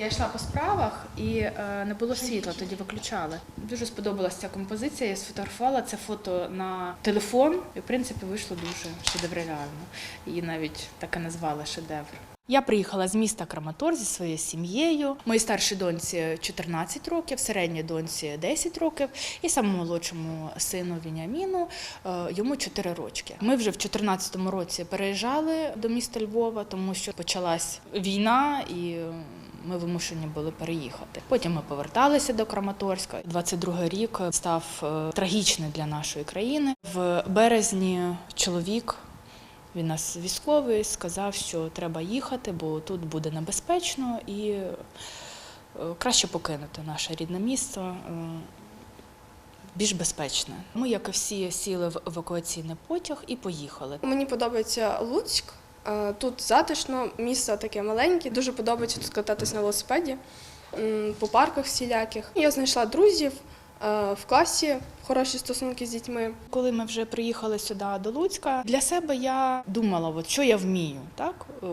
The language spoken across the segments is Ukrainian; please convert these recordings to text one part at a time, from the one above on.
Я йшла по справах і е, не було світла, тоді виключали. Дуже сподобалася ця композиція. Я сфотографувала це фото на телефон, і в принципі вийшло дуже шедеврально. Її навіть так і назвали шедевр. Я приїхала з міста Краматор зі своєю сім'єю. Моїй старшій доньці 14 років, середній доньці 10 років, і самому молодшому сину Вініаміну е, йому 4 рочки. Ми вже в 2014 році переїжджали до міста Львова, тому що почалась війна і. Ми вимушені були переїхати. Потім ми поверталися до Краматорська. 22-й рік став е, трагічний для нашої країни. В березні чоловік він нас військовий сказав, що треба їхати, бо тут буде небезпечно і е, краще покинути наше рідне місто. е, Більш безпечне. Ми, як і всі, сіли в евакуаційний потяг і поїхали. Мені подобається Луцьк. Е, Тут затишно, місто таке маленьке. Дуже подобається тут кататись на велосипеді по парках всіляких. Я знайшла друзів е, в класі, хороші стосунки з дітьми. Коли ми вже приїхали сюди до Луцька, для себе я думала, от що я вмію, так? Е,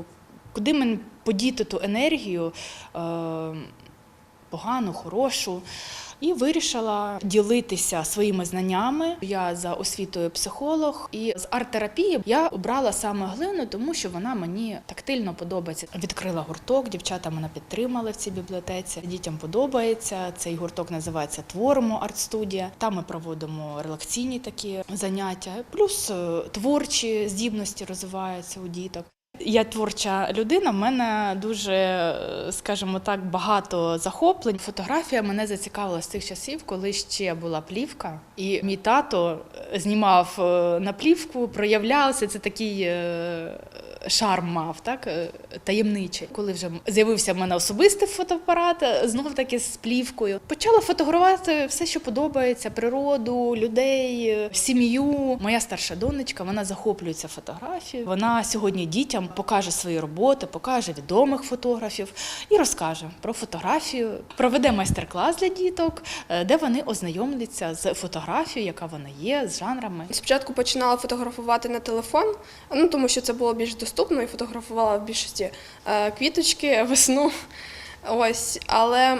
Куди мені подіти ту енергію погану, хорошу. І вирішила ділитися своїми знаннями. Я за освітою психолог, і з арт-терапії я обрала саме глину, тому що вона мені тактильно подобається. Відкрила гурток, дівчата мене підтримали в цій бібліотеці. Дітям подобається. Цей гурток називається Творимо арт-студія. Там ми проводимо релакційні такі заняття, плюс е, творчі здібності розвиваються у діток. Я творча людина, в мене дуже, скажімо так, багато захоплень. Фотографія мене зацікавила з тих часів, коли ще була плівка, і мій тато знімав е, на плівку, проявлявся. Це такий е, шарм мав, так е, таємничий. Коли вже з'явився в мене особистий фотоапарат, е, знов таки з плівкою. Почала фотографувати все, що подобається: природу, людей, е, сім'ю. Моя старша донечка, вона захоплюється фотографією. Вона сьогодні дітям покаже свої роботи, покаже відомих фотографів і розкаже про фотографію. Проведе майстер-клас для діток, де вони ознайомляться з фотографією, яка вона є, з жанрами. Спочатку починала фотографувати на телефон, ну тому що це було більш доступно і фотографувала в більшості е, квіточки, весну. Ось, але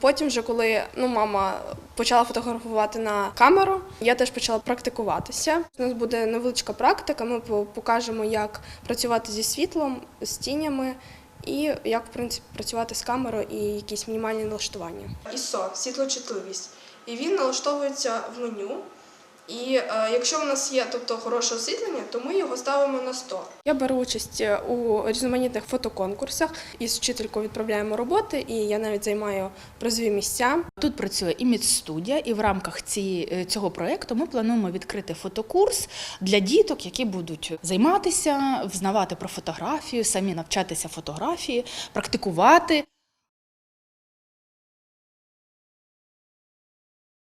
потім, вже коли ну, мама почала фотографувати на камеру, я теж почала практикуватися. У нас буде невеличка практика. Ми покажемо, як працювати зі світлом, з тінями і як в принципі працювати з камерою і якісь мінімальні налаштування. ISO – світлочутливість. І він налаштовується в меню. І е, якщо в нас є тобто хороше освітлення, то ми його ставимо на 100. Я беру участь е, у різноманітних фотоконкурсах із вчителькою відправляємо роботи, і я навіть займаю призові місця. Тут працює і студія, і в рамках цієї, е, цього проєкту ми плануємо відкрити фотокурс для діток, які будуть займатися, взнавати про фотографію, самі навчатися фотографії, практикувати.